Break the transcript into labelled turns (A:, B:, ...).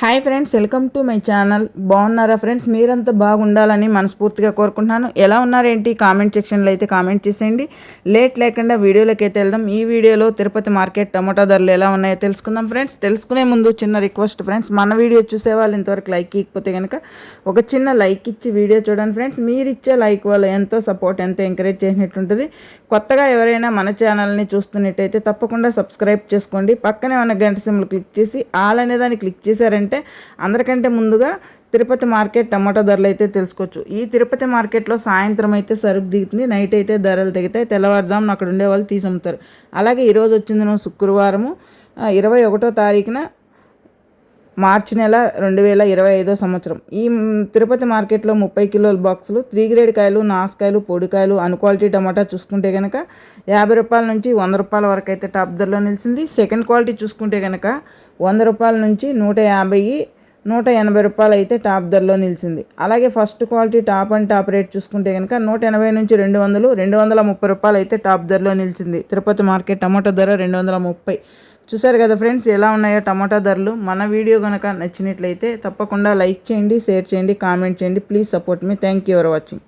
A: Hi friends welcome to my channel. బాగున్నారా friends? మీరంతా బాగుండాలని మనస్ఫూర్తిగా కోరుకుంటున్నాను. ఎలా ఉన్నారేంటి? కామెంట్ సెక్షన్లో అయితే కామెంట్ చేసేయండి. లేట్ లేకుండా వీడియోలోకి అయితే వెళ్దాం. ఈ వీడియోలో తిరుపతి మార్కెట్ టమాటా ధరలు ఎలా ఉన్నాయో తెలుసుకుందాం ఫ్రెండ్స్. తెలుసుకునే ముందు చిన్న రిక్వెస్ట్ ఫ్రెండ్స్. మన వీడియో చూసే వాళ్ళు ఇంతవరకు లైక్ ఇకపోతే కనుక ఒక చిన్న లైక్ ఇచ్చి వీడియో చూడండి ఫ్రెండ్స్. మీరు ఇచ్చే లైక్ వల్ల ఎంతో సపోర్ట్ ఎంతో ఎంకరేజ్ చేసినట్టుంటుంది. కొత్తగా ఎవరైనా మన ఛానల్ని చూస్తున్నట్టయితే తప్పకుండా సబ్స్క్రైబ్ చేసుకోండి. పక్కనే ఉన్న గంట సింబల్ క్లిక్ చేసి ఆల్ అనే దాన్ని క్లిక్ చేశారంటే అందరికంటే ముందుగా తిరుపతి మార్కెట్ టమాటా ధరలు అయితే తెలుసుకోవచ్చు. ఈ తిరుపతి మార్కెట్లో సాయంత్రం అయితే సరుకు దిగుతుంది నైట్ అయితే ధరలు దిగుతాయి తెల్లవారుజామున అక్కడ ఉండే వాళ్ళు తీసి అమ్ముతారు. అలాగే ఈరోజు వచ్చింది శుక్రవారము ఇరవై ఒకటో తారీఖున మార్చి నెల రెండు వేల ఇరవై ఐదో సంవత్సరం. ఈ తిరుపతి మార్కెట్లో ముప్పై కిలోల బాక్సులు త్రీ గ్రేడ్ కాయలు నాసుకాయలు పొడికాయలు అన్ క్వాలిటీ టమాటా చూసుకుంటే కనుక యాభై రూపాయల నుంచి వంద రూపాయల వరకు అయితే టాప్ ధరలో నిలిచింది. సెకండ్ క్వాలిటీ చూసుకుంటే కనుక వంద రూపాయల నుంచి నూట యాభై నూట ఎనభై రూపాయలు అయితే టాప్ ధరలో నిలిచింది. అలాగే first quality top and top rate చూసుకుంటే కనుక నూట ఎనభై నుంచి రెండు వందలు రెండు వందల ముప్పై రూపాయలు అయితే టాప్ ధరలో నిలిచింది. తిరుపతి మార్కెట్ టమాటో ధర రెండు వందల ముప్పై. చూసారు కదా ఫ్రెండ్స్ ఎలా ఉన్నాయో టమాటా ధరలు. మన వీడియో కనుక నచ్చినట్లయితే తప్పకుండా లైక్ చేయండి షేర్ చేయండి కామెంట్ చేయండి. Please support me. Thank you for watching.